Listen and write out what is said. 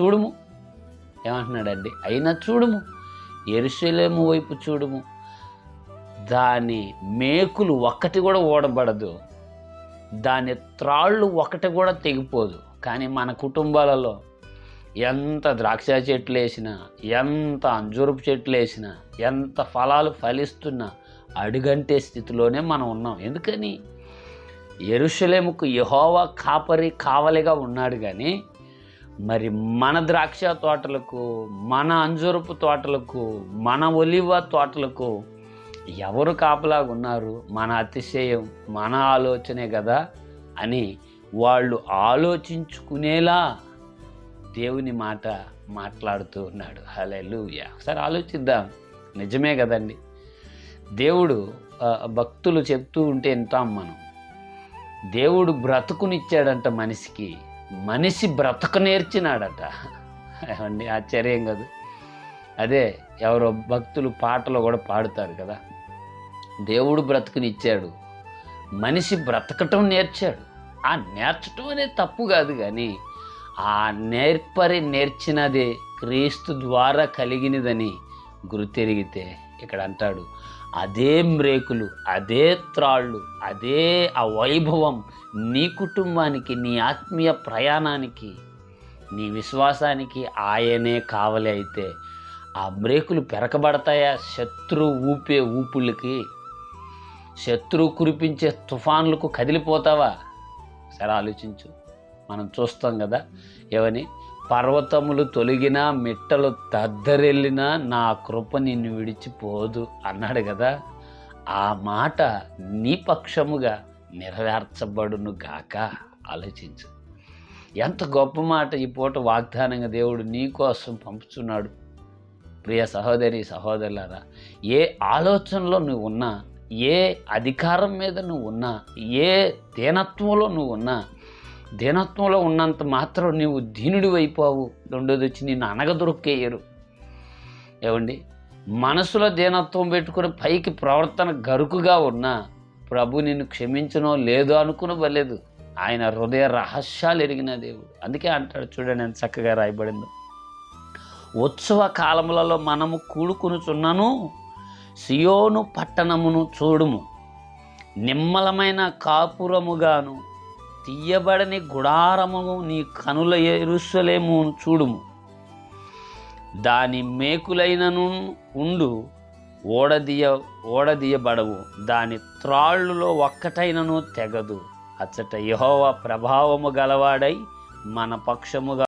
చూడుము. ఏమంటున్నాడండి అయినా చూడుము ఎరుశలేము వైపు చూడుము. దాని మేకులు ఒక్కటి కూడా ఓడబడదు దాని త్రాళ్ళు ఒకటి కూడా తెగిపోదు. కానీ మన కుటుంబాలలో ఎంత ద్రాక్ష చెట్లు వేసినా ఎంత అంజూరపు చెట్లు వేసినా ఎంత ఫలాలు ఫలిస్తున్నా అడుగంటే స్థితిలోనే మనం ఉన్నాం. ఎందుకని? ఎరుషలేముకు యహోవా కాపరి కావలిగా ఉన్నాడు కానీ మరి మన ద్రాక్ష తోటలకు మన అంజూరపు తోటలకు మన ఒలివ తోటలకు ఎవరు కాపలాగా ఉన్నారు? మన అతిశయం మన ఆలోచనే కదా అని వాళ్ళు ఆలోచించుకునేలా దేవుని మాట మాట్లాడుతూ ఉన్నాడు. హలెలు ఒకసారి ఆలోచిద్దాం. నిజమే కదండి. దేవుడు భక్తులు చెప్తూ ఉంటే వింటాం మనం. దేవుడు బ్రతుకునిచ్చాడంట మనిషికి. మనిషి బ్రతక నేర్చినాడట. ఏమండి ఆశ్చర్యం కదా. అదే ఎవరో భక్తులు పాటలు కూడా పాడుతారు కదా. దేవుడు బ్రతుకునిచ్చాడు. మనిషి బ్రతకటం నేర్చాడు. ఆ నేర్చటం అనేది తప్పు కాదు కానీ ఆ నేర్పరి నేర్చినదే క్రీస్తు ద్వారా కలిగినదని గుర్తెరిగితే ఇక్కడ అంటాడు అదే మ్రేకులు అదే త్రాళ్ళు అదే ఆ వైభవం నీ కుటుంబానికి నీ ఆత్మీయ ప్రయాణానికి నీ విశ్వాసానికి ఆయనే కావలి అయితే ఆ బ్రేకులు పెరకబడతాయా? శత్రు ఊపే ఊపులకి శత్రువు కురిపించే తుఫాన్లకు కదిలిపోతావా? సరే ఆలోచించు. మనం చూస్తాం కదా ఏమని? పర్వతములు తొలగినా మిట్టలు తద్దరెళ్ళినా నా కృప నిన్ను విడిచిపోదు అన్నాడు కదా. ఆ మాట నీ పక్షముగా నెరవేర్చబడును గాక ఆలోచించు. ఎంత గొప్ప మాట ఈ పూట వాగ్దానంగా దేవుడు నీకోసం పంపుతున్నాడు ప్రియ సహోదరి సహోదరులారా ఏ ఆలోచనలో నువ్వు ఉన్నా ఏ అధికారం మీద నువ్వు ఉన్నా ఏ దీనత్వంలో నువ్వు ఉన్నా దీనత్వంలో ఉన్నంత మాత్రం నీవు దీనుడి అయిపోవు రెండోది వచ్చి నిన్ను అనగదొరక్కేయరు ఏమండి? మనసులో దీనత్వం పెట్టుకుని పైకి ప్రవర్తన గరుకుగా ఉన్నా ప్రభు నిన్ను క్షమించనో లేదో అనుకునవలేదు ఆయన హృదయ రహస్యాలు ఎరిగిన దేవుడు. అందుకే అంటాడు చూడండి ఎంత చక్కగా రాయబడిందో. ఉత్సవ కాలములలో మనము కూడుకునుచున్నను సియోను పట్టణమును చూడుము. నిమ్మలమైన కాపురముగాను తీయబడని గుడారము నీ కనుల ఎరుసలేము చూడుము. దాని మేకులైనను ఉండు ఓడదీయ ఓడదీయబడవు. దాని త్రాళ్ళులో ఒక్కటైనను తెగదు. అచ్చట యహోవ ప్రభావము గలవాడై మన పక్షముగా